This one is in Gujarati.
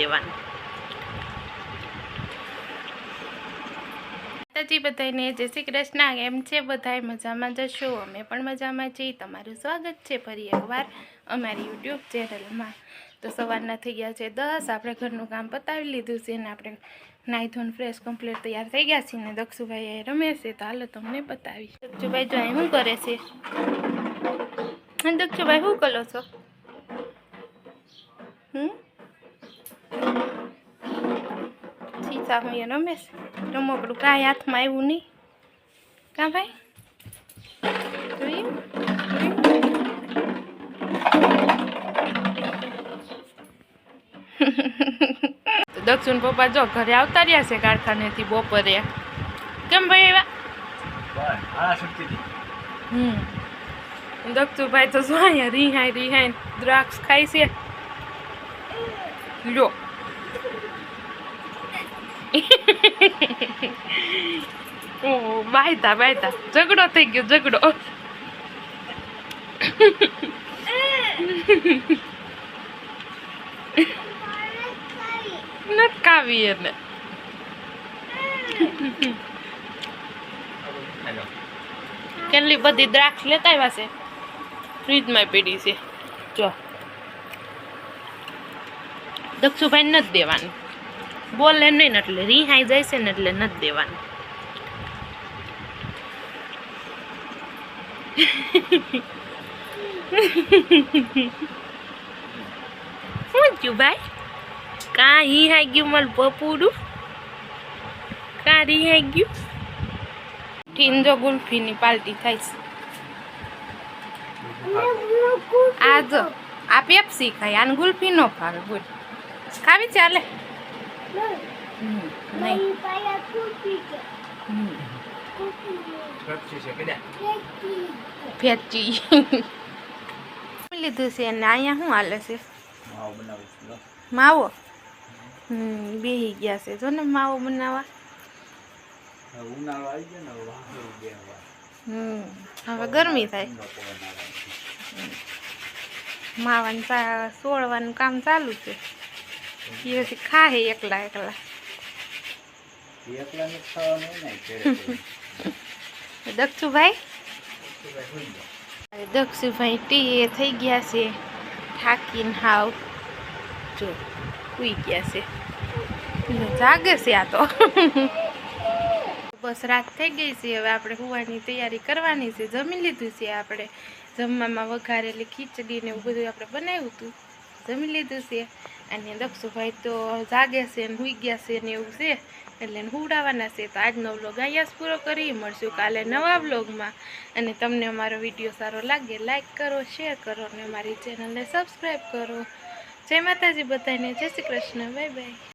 દેવાનું. માતાજી બધાને જય શ્રી કૃષ્ણ એમ છે બધાય મજામાં જશો અમે પણ મજામાં છીએ. તમારું સ્વાગત છે ફરી એકવાર અમારી યુટ્યુબ ચેનલમાં. તો સવારના થઈ ગયા છે દસ. આપણે ઘરનું કામ પતાવી લીધું છે અને આપણે નાહી ફ્રેશ કમ્પ્લીટ તૈયાર થઈ ગયા છીએ ને દક્ષુભાઈ રમે છે. તો હાલો તમને બતાવી દક્ષુભાઈ, જો શું કરે છે? દક્ષુભાઈ, શું કરો છો? હમ? સીસા હું એ રમે છે રમકડું કાંઈ હાથમાં આવ્યું નહીં કાં ભાઈ તો દક્ષિણ પપ્પા જો ઘરે આવતા રહ્યા છે કારખાનેથી બપોરે. કેમ ભાઈ એવા હમ. દક્ષુભાઈ તો શું અહીંયા રિહાઈ રિહાઈ દ્રાક્ષ ખાય છે. લો ઓહો બાયતા બાયતા ઝઘડો થઈ ગયો ઝઘડો. નથી કાવી એને કેટલી બધી દ્રાક્ષ લેતા આવ્યા છે? ફ્રીજમાં પીડી છે. જો. દક્ષુભાઈ નથી દેવાનું. બોલે નહીં એટલે રિહાઈ જાય છે ને એટલે નથી દેવાનું. શું થયું ભાઈ? કા રિહાઈ ગયું મારું પપુડું? કા રિહાઈ ગયું? ઠીંજો ગુલ્ફીની પાલટી થાય છે. આ જો, આ પેપ્સી ખાય, આને ગુલ્ફી નો ભાવે બોલ. ખાવી ચાલે નહીં લીધું છે અને અહીંયા શું હાલે છે? માવો હમ બેહી ગયા છે. જો ને માવો બનાવવા. હમ હવે ગરમી થાય. માવાનું સોળવાનું કામ ચાલુ છે. એ પછી ખાહે એકલા એકલા. દક્ષુભાઈ? દક્ષુભાઈ ટી એ થઈ ગયા છે. થાકીને હાવ જો સુઈ ગયા છે. જાગે છે આ તો. બસ રાત થઈ ગઈ છે હવે આપણે હોવાની તૈયારી કરવાની છે. જમી લીધું છે આપણે. જમવામાં વઘારેલી ખીચડી ને એવું બધું આપણે બનાવ્યું હતું. જમી લીધું છે. અને દક્ષુભાઈ તો જાગે છે ને હુઈ ગયા છે ને એવું છે. એટલે હુવડાવવાના છે. તો આજનો વ્લોગ અહીંયા જ પૂરો કરી. મળશું કાલે નવા વ્લોગમાં. અને તમને અમારો વીડિયો સારો લાગે લાઇક કરો શેર કરો. અને અમારી ચેનલને સબસ્ક્રાઈબ કરો. જય માતાજી બધાને. જય શ્રી કૃષ્ણ. Bye bye